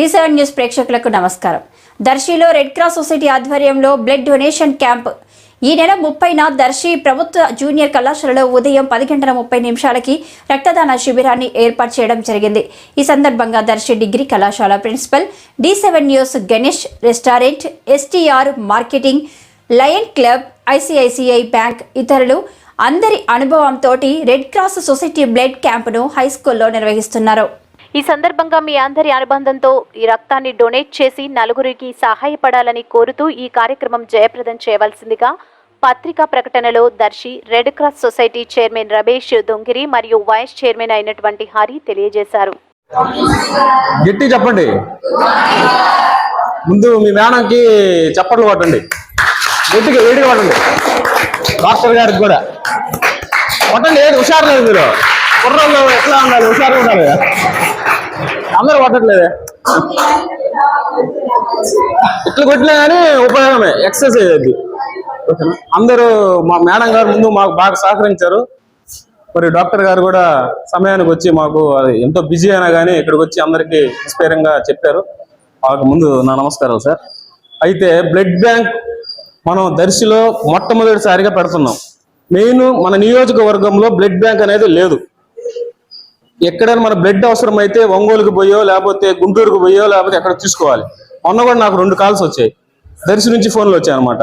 D seven news ప్రేక్షకులకు నమస్కారం. దర్శిలో రెడ్ క్రాస్ సొసైటీ ఆధ్వర్యంలో బ్లడ్ డొనేషన్ క్యాంప్. ఈ నెల ముప్పైన దర్శి ప్రభుత్వ జూనియర్ కళాశాలలో ఉదయం పది గంటల ముప్పై నిమిషాలకి రక్తదాన శిబిరాన్ని ఏర్పాటు చేయడం జరిగింది. ఈ సందర్భంగా దర్శి డిగ్రీ కళాశాల principal D seven news Ganesh restaurant STR marketing Lion club ICICI bank ఇతరులు అందరి అనుభవంతో రెడ్ క్రాస్ సొసైటీ బ్లడ్ క్యాంపును హై స్కూల్లో నిర్వహిస్తున్నారు. ఈ సందర్భంగా మీ అందరి అనుబంధంతో ఈ రక్తాన్ని డొనేట్ చేసి నలుగురికి సహాయపడాలని కోరుతూ ఈ కార్యక్రమం జయప్రదం చేయవలసిందిగా పత్రికా ప్రకటనలో Darsi red cross society chairman Ramesh Dongiri మరియు వైస్ చైర్మన్ అయినటువంటి హరి తెలియజేశారు. గట్టి చెప్పండి. ముందు మీ మేడంకి చప్పట్లు కొట్టండి. గట్టిగా వేడిగా కొట్టండి. మాస్టర్ గారికి కూడా. కొట్టండి ఏది హుషారు లేదు మీరు. కుర్రల్లో ఎట్లా ఉండాలి? హుషారు ఉండాలి అందరూ కొట్టట్లేదే. ఇట్లా కొట్టినా కానీ ఉపయోగమే ఎక్సర్సైజ్ అది అందరూ మా మేడం గారు ముందు మాకు బాగా సహకరించారు. మరి డాక్టర్ గారు కూడా సమయానికి వచ్చి మాకు అది ఎంతో బిజీ అయినా కానీ ఇక్కడికి వచ్చి అందరికీ ఇన్స్పైరింగ్గా చెప్పారు. వాళ్ళకి ముందు నా నమస్కారాలు సార్. అయితే బ్లడ్ బ్యాంక్ మనం దర్శిలో మొట్టమొదటిసారిగా పెడుతున్నాం. మెయిన్ మన నియోజకవర్గంలో బ్లడ్ బ్యాంక్ అనేది లేదు. ఎక్కడైనా మన బ్లడ్ అవసరం అయితే ఒంగోలుకి పోయో లేకపోతే గుంటూరుకు పోయో లేకపోతే ఎక్కడ తీసుకోవాలి. మొన్న కూడా నాకు రెండు కాల్స్ వచ్చాయి. దర్శి నుంచి ఫోన్లు వచ్చాయి అనమాట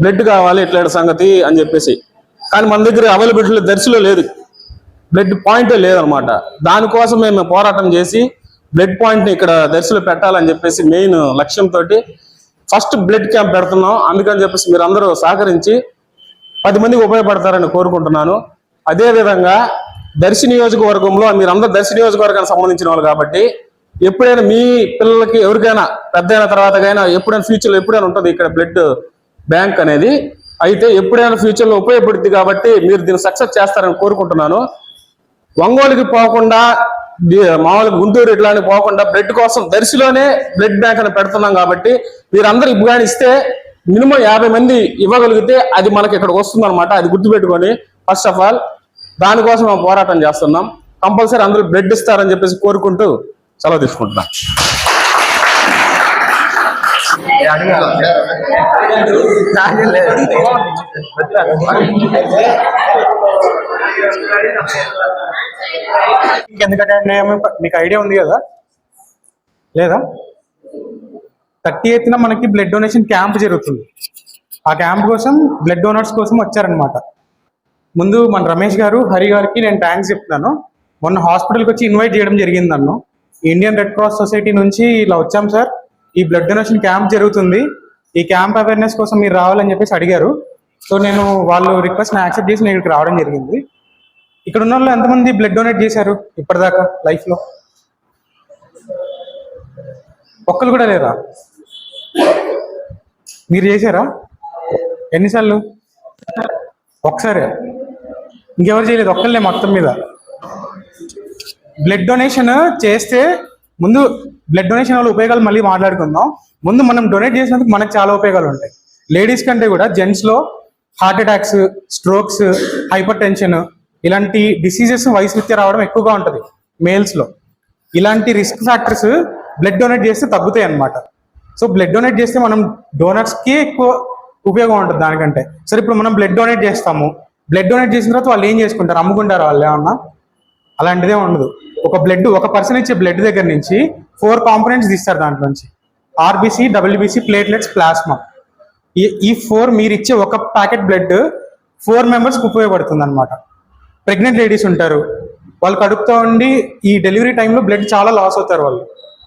బ్లడ్ కావాలి ఇట్లా సంగతి అని చెప్పేసి. కానీ మన దగ్గర అవైలబిలిటీ దర్శిలో లేదు. బ్లడ్ పాయింట్ లేదనమాట దానికోసం మేము పోరాటం చేసి బ్లడ్ పాయింట్ని ఇక్కడ దర్శిలో పెట్టాలని చెప్పేసి మెయిన్ లక్ష్యంతో ఫస్ట్ బ్లడ్ క్యాంప్ పెడుతున్నాం. అందుకని చెప్పేసి మీరు అందరూ సహకరించి పది మందికి ఉపయోగపడతారని కోరుకుంటున్నాను. అదేవిధంగా దర్శి నియోజకవర్గంలో మీరు అందరు దర్శి నియోజకవర్గానికి సంబంధించిన వాళ్ళు కాబట్టి ఎప్పుడైనా మీ పిల్లలకి ఎవరికైనా పెద్దయిన తర్వాత అయినా ఎప్పుడైనా ఫ్యూచర్లో ఎప్పుడైనా ఉంటుంది ఇక్కడ బ్లడ్ బ్యాంక్ అనేది. అయితే ఎప్పుడైనా ఫ్యూచర్లో ఉపయోగపడుద్ది కాబట్టి మీరు దీన్ని సక్సెస్ చేస్తారని కోరుకుంటున్నాను. ఒంగోలుకి పోకుండా మామూలు మామూలుగా గుంటూరు ఇట్లాంటి పోకుండా బ్లడ్ కోసం దర్శిలోనే బ్లడ్ బ్యాంక్ అని పెడుతున్నాం కాబట్టి మీరందరూ ఇప్పుడు ఇస్తే మినిమం యాభై మంది ఇవ్వగలిగితే అది మనకి ఇక్కడికి వస్తుంది అనమాట అది గుర్తుపెట్టుకొని ఫస్ట్ ఆఫ్ ఆల్ దానికోసం మేము పోరాటం చేస్తున్నాం. కంపల్సరీ అందరూ బ్లడ్ ఇస్తారని చెప్పేసి కోరుకుంటూ సెలవు తీసుకుంటున్నాం. ఎందుకంటే మీకు ఐడియా ఉంది కదా? లేదా? థర్టీ ఎయిత్న మనకి బ్లడ్ డొనేషన్ క్యాంప్ జరుగుతుంది. ఆ క్యాంప్ కోసం బ్లడ్ డోనర్స్ కోసం వచ్చారనమాట ముందు మన రమేష్ గారు హరి గారికి నేను థ్యాంక్స్ చెప్తున్నాను. మొన్న హాస్పిటల్కి వచ్చి ఇన్వైట్ చేయడం జరిగింది నన్ను. ఇండియన్ రెడ్ క్రాస్ సొసైటీ నుంచి ఇలా వచ్చాం సార్ ఈ బ్లడ్ డొనేషన్ క్యాంప్ జరుగుతుంది. ఈ క్యాంప్ అవేర్నెస్ కోసం మీరు రావాలని చెప్పేసి అడిగారు. సో నేను వాళ్ళు రిక్వెస్ట్ని యాక్సెప్ట్ చేసి నేను ఇక్కడికి రావడం జరిగింది. ఇక్కడ ఉన్న వాళ్ళు ఎంతమంది బ్లడ్ డొనేట్ చేశారు ఇప్పటిదాకా లైఫ్లో ఒక్కరు కూడా లేదా? మీరు చేశారా? ఎన్నిసార్లు? ఒకసారి? ఇంకెవరు చేయలేదు ఒక్కళ్ళే మొత్తం మీద. బ్లడ్ డొనేషన్ చేస్తే ముందు బ్లడ్ డొనేషన్ వల్ల ఉపయోగాలు మళ్ళీ మాట్లాడుకుందాం. ముందు మనం డొనేట్ చేసినందుకు మనకు చాలా ఉపయోగాలు ఉంటాయి. లేడీస్ కంటే కూడా జెంట్స్లో heart attacks strokes hypertension ఇలాంటి డిసీజెస్ వయసు రీత్యా రావడం ఎక్కువగా ఉంటుంది మేల్స్లో ఇలాంటి రిస్క్ ఫ్యాక్టర్స్ బ్లడ్ డొనేట్ చేస్తే తగ్గుతాయి అన్నమాట. సో బ్లడ్ డొనేట్ చేస్తే మనం డోనర్స్కి ఎక్కువ ఉపయోగం ఉంటుంది దానికంటే. సరే ఇప్పుడు మనం బ్లడ్ డొనేట్ చేస్తాము. బ్లడ్ డొనేట్ చేసిన తర్వాత వాళ్ళు ఏం చేసుకుంటారు? అమ్ముకుంటారు వాళ్ళు ఏమన్నా? అలాంటిదే ఉండదు. ఒక బ్లడ్ ఒక పర్సన్ ఇచ్చే బ్లడ్ దగ్గర నుంచి ఫోర్ కాంపోనెంట్స్ తీస్తారు దాంట్లో నుంచి. ఆర్బీసీ డబ్ల్యూబీసీ ప్లేట్లెట్స్ ప్లాస్మా ఈ ఈ ఫోర్ మీరు ఇచ్చే ఒక ప్యాకెట్ బ్లడ్ ఫోర్ మెంబర్స్కి ఉపయోగపడుతుంది అనమాట ప్రెగ్నెంట్ లేడీస్ ఉంటారు. వాళ్ళు కడుపుతో ఉండి ఈ డెలివరీ టైంలో బ్లడ్ చాలా లాస్ అవుతారు వాళ్ళు.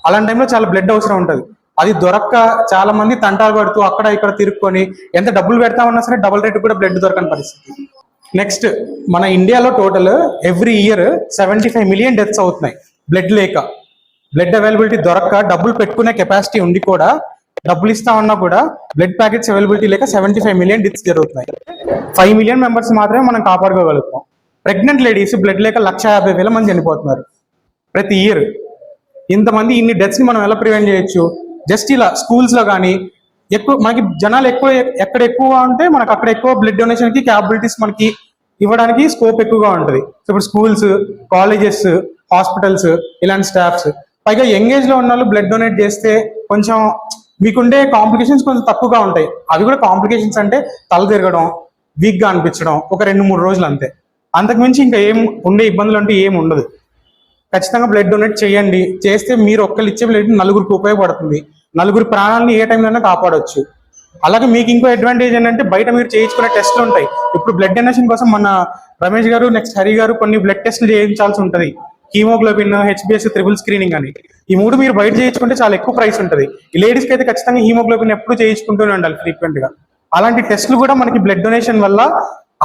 అలాంటి టైంలో చాలా బ్లడ్ అవసరం ఉంటుంది. అది దొరక్క చాలా మంది తంటాలు పడుతూ అక్కడ ఇక్కడ తిరుక్కొని ఎంత డబ్బులు పెడతామన్నా సరే డబుల్ రేట్ కూడా బ్లడ్ దొరకని పరిస్థితి. నెక్స్ట్ మన ఇండియాలో total every year seventy five million deaths అవుతున్నాయి. బ్లడ్ లేక. బ్లడ్ అవైలబిలిటీ దొరక్క డబ్బులు పెట్టుకునే కెపాసిటీ ఉండి కూడా డబ్బులు ఇస్తామన్నా కూడా బ్లడ్ ప్యాకెట్స్ అవైలబిలిటీ లేక సెవెంటీ ఫైవ్ మిలియన్ డెత్స్ జరుగుతున్నాయి. ఫైవ్ మిలియన్ మెంబర్స్ మాత్రమే మనం కాపాడుకోగలుగుతాం. ప్రెగ్నెంట్ లేడీస్ బ్లడ్ లేక లక్ష యాభై వేల మంది చనిపోతున్నారు. ప్రతి ఇయర్ ఇంతమంది ఇన్ని డెత్స్ని మనం ఎలా ప్రివెంట్ చేయొచ్చు? జస్ట్ ఇలా స్కూల్స్లో కానీ ఎక్కువ మనకి జనాలు ఎక్కువ ఎక్కడ ఎక్కువ ఉంటే మనకు అక్కడ ఎక్కువ బ్లడ్ డొనేషన్కి క్యాపబిలిటీస్ మనకి ఇవ్వడానికి స్కోప్ ఎక్కువగా ఉంటుంది. సో ఇప్పుడు స్కూల్స్ కాలేజెస్ హాస్పిటల్స్ ఇలాంటి స్టాఫ్స్ పైగా యంగ్ ఏజ్లో ఉన్న వాళ్ళు బ్లడ్ డొనేట్ చేస్తే కొంచెం మీకుండే కాంప్లికేషన్స్ కొంచెం తక్కువగా ఉంటాయి. అవి కూడా కాంప్లికేషన్స్ అంటే తల తిరగడం వీక్గా అనిపించడం ఒక రెండు మూడు రోజులు అంతే. అంతకుమించి ఇంకా ఏం ఉండే ఇబ్బందులు అంటే ఏం ఉండదు. ఖచ్చితంగా బ్లడ్ డొనేట్ చేయండి. చేస్తే మీరు ఒక్కరు ఇచ్చే బ్లడ్ నలుగురికి ఉపయోగపడుతుంది. నలుగురు ప్రాణాలని ఏ టైంలోనే కాపాడొచ్చు. అలాగే మీకు ఇంకో అడ్వాంటేజ్ ఏంటంటే బయట మీరు చేయించుకునే టెస్ట్లు ఉంటాయి. ఇప్పుడు బ్లడ్ డొనేషన్ కోసం మన రమేష్ గారు నెక్స్ట్ హరి గారు కొన్ని బ్లడ్ టెస్ట్లు చేయించాల్సి ఉంటుంది. హీమోగ్లోబిన్ హెచ్బిఎస్ త్రిబుల్ స్క్రీనింగ్ అని. ఈ మూడు మీరు బయట చేయించుకుంటే చాలా ఎక్కువ ప్రైస్ ఉంటుంది. ఈ లేడీస్కి అయితే ఖచ్చితంగా హీమోగ్లోబిన్ ఎప్పుడు చేయించుకుంటూనే ఉండాలి ఫ్రీక్వెంట్గా. అలాంటి టెస్ట్లు కూడా మనకి బ్లడ్ డొనేషన్ వల్ల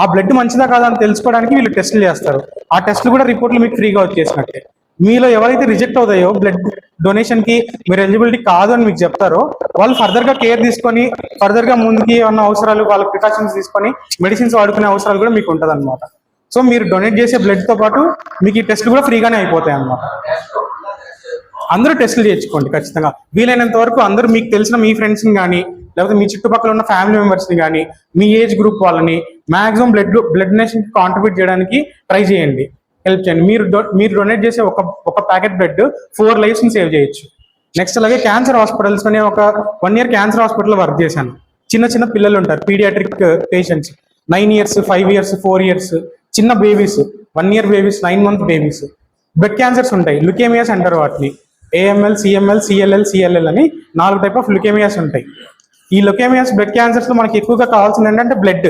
ఆ బ్లడ్ మంచిదా కాదా అని తెలుసుకోవడానికి వీళ్ళు టెస్టులు చేస్తారు. ఆ టెస్టులు కూడా రిపోర్ట్లు మీకు ఫ్రీగా వచ్చేసినట్టే. మీలో ఎవరైతే రిజెక్ట్ అవుతాయో బ్లడ్ డొనేషన్కి మీరు ఎలిజిబిలిటీ కాదు అని మీకు చెప్తారో వాళ్ళు ఫర్దర్గా కేర్ తీసుకొని ఫర్దర్గా ముందుకి ఏమన్నా అవసరాలు వాళ్ళ ప్రికాషన్స్ తీసుకొని మెడిసిన్స్ వాడుకునే అవసరాలు కూడా మీకు ఉంటది సో మీరు డొనేట్ చేసే బ్లడ్తో పాటు మీకు ఈ టెస్ట్లు కూడా ఫ్రీగానే అయిపోతాయి అన్నమాట అందరూ టెస్టులు చేయించుకోండి ఖచ్చితంగా. వీలైనంత వరకు అందరూ మీకు తెలిసిన మీ ఫ్రెండ్స్ని కానీ లేకపోతే మీ చుట్టుపక్కల ఉన్న ఫ్యామిలీ మెంబర్స్ని కానీ మీ ఏజ్ గ్రూప్ వాళ్ళని maximum blood blood donation contribute చేయడానికి ట్రై చేయండి. హెల్ప్ చేయండి. మీరు మీరు డొనేట్ చేసే ఒక ఒక ప్యాకెట్ బ్లడ్ ఫోర్ లైఫ్స్ని సేవ్ చేయొచ్చు. నెక్స్ట్ అలాగే క్యాన్సర్ హాస్పిటల్స్ అనే ఒక one year cancer hospital work చేశాను. చిన్న చిన్న పిల్లలు ఉంటారు paediatric patients nine years five years four years చిన్న babies one year babies nine month babies blood cancers ఉంటాయి. లుకేమియాస్ అంటారు వాటిని. ఏఎంఎల్ సిఎంఎల్ సిఎల్ఎల్ సిఎల్ఎల్ అని నాలుగు టైప్ ఆఫ్ లుకేమియాస్ ఉంటాయి. ఈ లుకేమియాస్ బ్లడ్ క్యాన్సర్స్ మనకి ఎక్కువగా కావాల్సింది ఏంటంటే బ్లడ్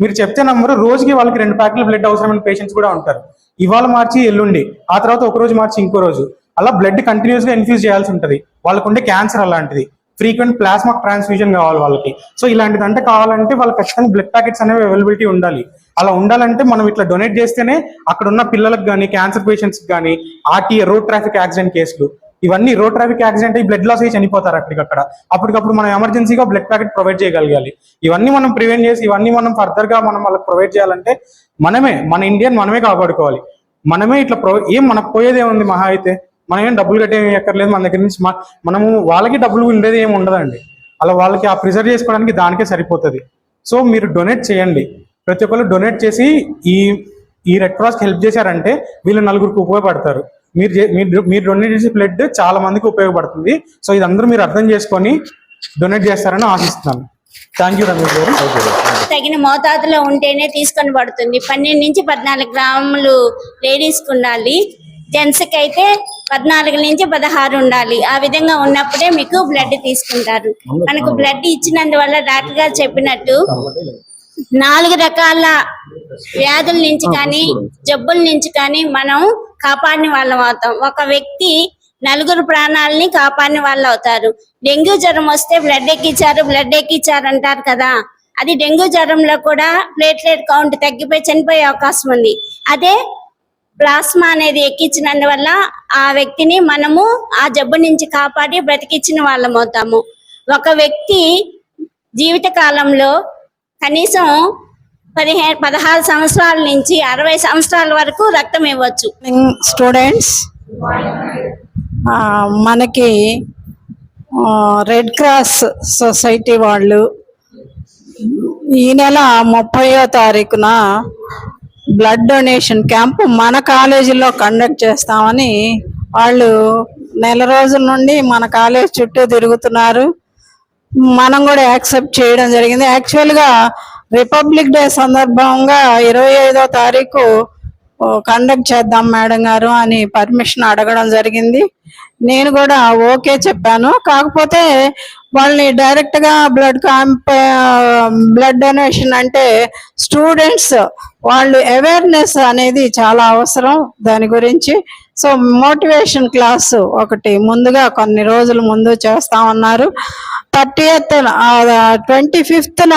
మీరు చెప్తే నమ్మరు రోజుకి వాళ్ళకి రెండు ప్యాకెట్ల బ్లడ్ అవసరమైన పేషెంట్స్ కూడా ఉంటారు. ఇవాళ మార్చి ఎల్లుండి ఆ తర్వాత ఒక రోజు మార్చి ఇంకో రోజు. అలా బ్లడ్ కంటిన్యూస్గా ఇన్ఫ్యూజ్ చేయాల్సి ఉంటుంది. వాళ్ళకు ఉండే క్యాన్సర్ అలాంటిది. ఫ్రీక్వెంట్ ప్లాస్మా ట్రాన్స్ఫ్యూజన్ కావాలి వాళ్ళకి. సో ఇలాంటిది అంటే కావాలంటే వాళ్ళకి ఖచ్చితంగా బ్లడ్ ప్యాకెట్స్ అనేవి అవైలబిలిటీ ఉండాలి. అలా ఉండాలంటే మనం ఇట్లా డొనేట్ చేస్తేనే అక్కడ ఉన్న పిల్లలకు కానీ క్యాన్సర్ పేషెంట్స్కి కానీ ఆర్టీఏ రోడ్ ట్రాఫిక్ యాక్సిడెంట్ కేసులు ఇవన్నీ రోడ్ ట్రాఫిక్ యాక్సిడెంట్ అయ్యి బ్లడ్ లాస్ అయ్యి చనిపోతారు అక్కడికక్కడ అప్పటికప్పుడు మనం ఎమర్జెన్సీగా బ్లడ్ ప్యాకెట్ ప్రొవైడ్ చేయగలగాలి. ఇవన్నీ మనం ప్రివెంట్ చేసి ఇవన్నీ మనం ఫర్దర్గా మనం వాళ్ళకి ప్రొవైడ్ చేయాలంటే మనమే మన ఇండియన్ మనమే కాపాడుకోవాలి. మనమే ఇట్లా ప్రొ ఏం మనకు పోయేదే ఉంది మహా అయితే? మనం ఏం డబ్బులు కట్టే ఎక్కర్లేదు మన దగ్గర నుంచి మనము వాళ్ళకి డబ్బులు ఉండేది ఏమి ఉండదండి. అలా వాళ్ళకి ఆ ప్రిజర్వ్ చేసుకోవడానికి దానికే సరిపోతుంది. సో మీరు డొనేట్ చేయండి. ప్రతి ఒక్కరు డొనేట్ చేసి ఈ ఈ రెడ్ క్రాస్కి హెల్ప్ చేశారంటే వీళ్ళు నలుగురికి ఉపయోగపడతారు. మీరు మీరు మీరు డొనేట్ చేసే బ్లడ్ చాలా మందికి ఉపయోగపడుతుంది. సో ఇది అందరూ మీరు అర్థం చేసుకొని డొనేట్ చేస్తారని ఆశిస్తున్నాను. థ్యాంక్ యూ రమేష్ గారు. తగిన మోతాదులో ఉంటేనే తీసుకొని పడుతుంది. పన్నెండు నుంచి పద్నాలుగు గ్రాములు లేడీస్కు ఉండాలి. జెంట్స్కి అయితే పద్నాలుగు నుంచి పదహారు ఉండాలి. ఆ విధంగా ఉన్నప్పుడే మీకు బ్లడ్ తీసుకుంటారు. మనకు బ్లడ్ ఇచ్చినందువల్ల డాక్టర్ గారు చెప్పినట్టు నాలుగు రకాల వ్యాధుల నుంచి కానీ జబ్బుల నుంచి కానీ మనం కాపాడిన వాళ్ళం అవుతాం. ఒక వ్యక్తి నలుగురు ప్రాణాలని కాపాడిన వాళ్ళు అవుతారు. డెంగ్యూ జ్వరం వస్తే బ్లడ్ ఎక్కించారు బ్లడ్ ఎక్కించారు అంటారు కదా. అది డెంగ్యూ జ్వరంలో కూడా ప్లేట్లెట్ కౌంట్ తగ్గిపోయి చనిపోయే అవకాశం ఉంది. అదే ప్లాస్మా అనేది ఎక్కించినందువల్ల ఆ వ్యక్తిని మనము ఆ జబ్బు నుంచి కాపాడి బ్రతికించిన వాళ్ళం అవుతాము. ఒక వ్యక్తి జీవిత కాలంలో కనీసం పదిహేను పదహారు సంవత్సరాల నుంచి అరవై సంవత్సరాల వరకు రక్తం ఇవ్వచ్చు. స్టూడెంట్స్ మనకి రెడ్ క్రాస్ సొసైటీ వాళ్ళు ఈ నెల ముప్పయో తారీఖున బ్లడ్ డొనేషన్ క్యాంప్ మన కాలేజీలో కండక్ట్ చేస్తామని వాళ్ళు నెల రోజుల నుండి మన కాలేజ్ చుట్టూ తిరుగుతున్నారు. మనం కూడా యాక్సెప్ట్ చేయడం జరిగింది. యాక్చువల్గా రిపబ్లిక్ డే సందర్భంగా ఇరవై ఐదో తారీఖు కండక్ట్ చేద్దాం మేడం గారు అని పర్మిషన్ అడగడం జరిగింది. నేను కూడా ఓకే చెప్పాను. కాకపోతే వాళ్ళని డైరెక్ట్గా బ్లడ్ క్యాంప్ బ్లడ్ డొనేషన్ అంటే స్టూడెంట్స్ వాళ్ళు అవేర్నెస్ అనేది చాలా అవసరం దాని గురించి. సో మోటివేషన్ క్లాస్ ఒకటి ముందుగా కొన్ని రోజుల ముందు చేస్తా ఉన్నారు. థర్టీ ట్వంటీ ఫిఫ్త్న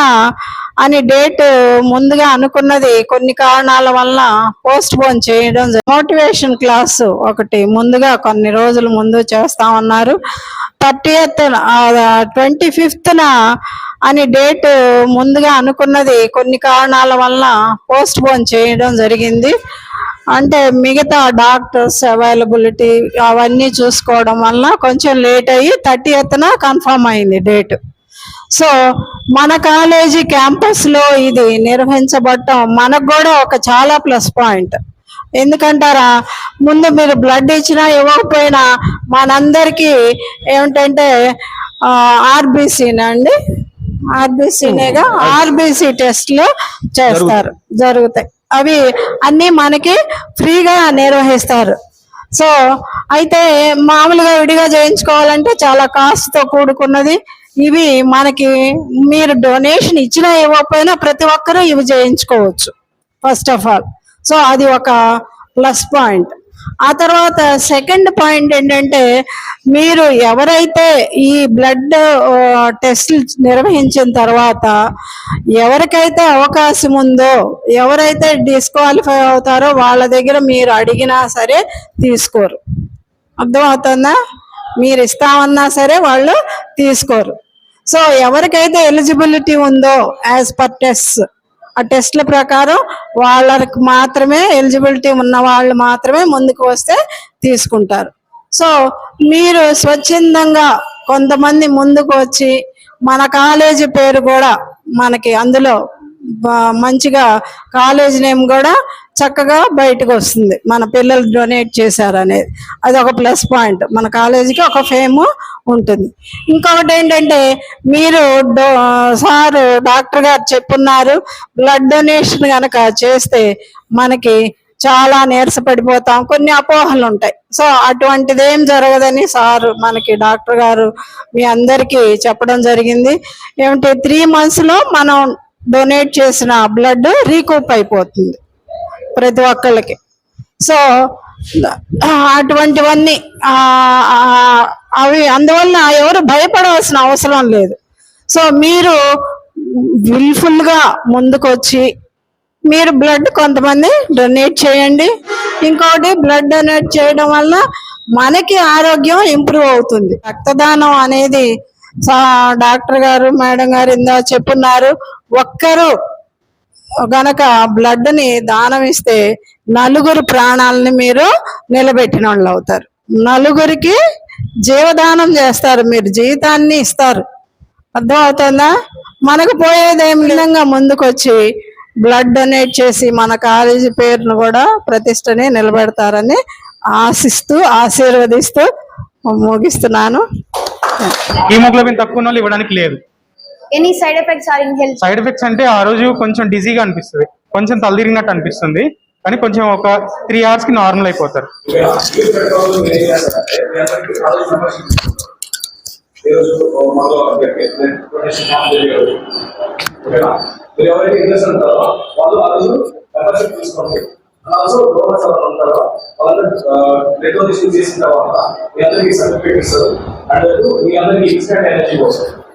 అని డేట్ ముందుగా అనుకున్నది కొన్ని కారణాల వల్ల పోస్ట్ పోన్ చేయడం మోటివేషన్ క్లాస్ ఒకటి ముందుగా కొన్ని రోజుల ముందు చేస్తా ఉన్నారు థర్టీ ట్వంటీ ఫిఫ్త్న అని డేట్ ముందుగా అనుకున్నది కొన్ని కారణాల వల్ల పోస్ట్ పోన్ చేయడం జరిగింది. అంటే మిగతా డాక్టర్స్ అవైలబిలిటీ అవన్నీ చూసుకోవడం వల్ల కొంచెం లేట్ అయ్యి థర్టీ ఎత్తున కన్ఫర్మ్ అయింది డేట్. సో మన కాలేజీ క్యాంపస్లో ఇది నిర్వహించబడటం మనకు కూడా ఒక చాలా ప్లస్ పాయింట్. ఎందుకంటారా? ముందు మీరు బ్లడ్ ఇచ్చినా ఇవ్వకపోయినా మనందరికీ ఏమిటంటే ఆర్బీసీనా అండి? ఆర్బీసీనేగా ఆర్బీసీ టెస్ట్లు చేస్తారు జరుగుతాయి. అవి అన్ని మనకి ఫ్రీగా నిర్వహిస్తారు. సో అయితే మామూలుగా విడిగా చేయించుకోవాలంటే చాలా కాస్ట్తో కూడుకున్నది ఇవి మనకి మీరు డొనేషన్ ఇచ్చినా ఇవ్వకపోయినా ప్రతి ఒక్కరూ ఇవి చేయించుకోవచ్చు ఫస్ట్ ఆఫ్ ఆల్ సో అది ఒక ప్లస్ పాయింట్ ఆ తర్వాత సెకండ్ పాయింట్ ఏంటంటే మీరు ఎవరైతే ఈ బ్లడ్ టెస్ట్లు నిర్వహించిన తర్వాత ఎవరికైతే అవకాశం ఉందో ఎవరైతే డిస్క్వాలిఫై అవుతారో వాళ్ళ దగ్గర మీరు అడిగినా సరే తీసుకోరు. అర్థమవుతుందా? మీరు ఇస్తామన్నా సరే వాళ్ళు తీసుకోరు. సో ఎవరికైతే ఎలిజిబిలిటీ ఉందో యాజ్ పర్ టెస్ట్ ఆ టెస్ట్ల ప్రకారం వాళ్ళకి మాత్రమే ఎలిజిబిలిటీ ఉన్న వాళ్ళు మాత్రమే ముందుకు వస్తే తీసుకుంటారు. సో మీరు స్వచ్ఛందంగా కొంతమంది ముందుకు వచ్చి మన కాలేజీ పేరు కూడా మనకి అందులో మంచిగా కాలేజ్ నేమ్ కూడా చక్కగా బయటకు వస్తుంది. మన పిల్లలు డొనేట్ చేశారు అనేది అది ఒక ప్లస్ పాయింట్ మన కాలేజీకి ఒక ఫేమ్ ఉంటుంది. ఇంకొకటి ఏంటంటే మీరు డో సారు డాక్టర్ గారు చెప్పున్నారు బ్లడ్ డొనేషన్ కనుక చేస్తే మనకి చాలా నీరసపడిపోతాం. కొన్ని అపోహలు ఉంటాయి. సో అటువంటిది ఏం జరగదని సార్ మనకి డాక్టర్ గారు మీ అందరికీ చెప్పడం జరిగింది. ఏమంటే త్రీ మంత్స్లో మనం డొనేట్ చేసిన బ్లడ్ రీకూప్ అయిపోతుంది. ప్రతి ఒక్కళ్ళకి. సో అటువంటివన్నీ అవి అందువల్ల ఎవరు భయపడవలసిన అవసరం లేదు. సో మీరు విల్ఫుల్గా ముందుకొచ్చి మీరు బ్లడ్ కొంతమంది డొనేట్ చేయండి. ఇంకోటి బ్లడ్ డొనేట్ చేయడం వల్ల మనకి ఆరోగ్యం ఇంప్రూవ్ అవుతుంది. రక్తదానం అనేది డాక్టర్ గారు మేడం గారు ఇందా చెప్పున్నారు. ఒక్కరు గనక బ్లడ్ని దానం ఇస్తే నలుగురు ప్రాణాలని మీరు నిలబెట్టిన వాళ్ళు అవుతారు. నలుగురికి జీవదానం చేస్తారు మీరు జీవితాన్ని ఇస్తారు. అర్థమవుతుందా? మనకు పోయేదేం విధంగా ముందుకొచ్చి బ్లడ్ డొనేట్ చేసి మన కాలేజీ పేరును కూడా ప్రతిష్టని నిలబెడతారని ఆశిస్తూ ఆశీర్వదిస్తూ ముగిస్తున్నాను. హీమోగ్లోబిన్ తక్కువ ఇవ్వడానికి లేదు. Any side effects are in health? Side effects అంటే ఆ రోజు కొంచెం డిజీగా అనిపిస్తుంది. కొంచెం తలదిరిగినట్టు అనిపిస్తుంది. కానీ కొంచెం ఒక త్రీ అవర్స్కి నార్మల్ అయిపోతారు. చేసిన తర్వాత మీ అందరికీ సర్టిఫికేట్ ఇస్తారు అండ్ మీ అందరికీ ఇన్స్టెంట్ ఎనర్జీ కోసం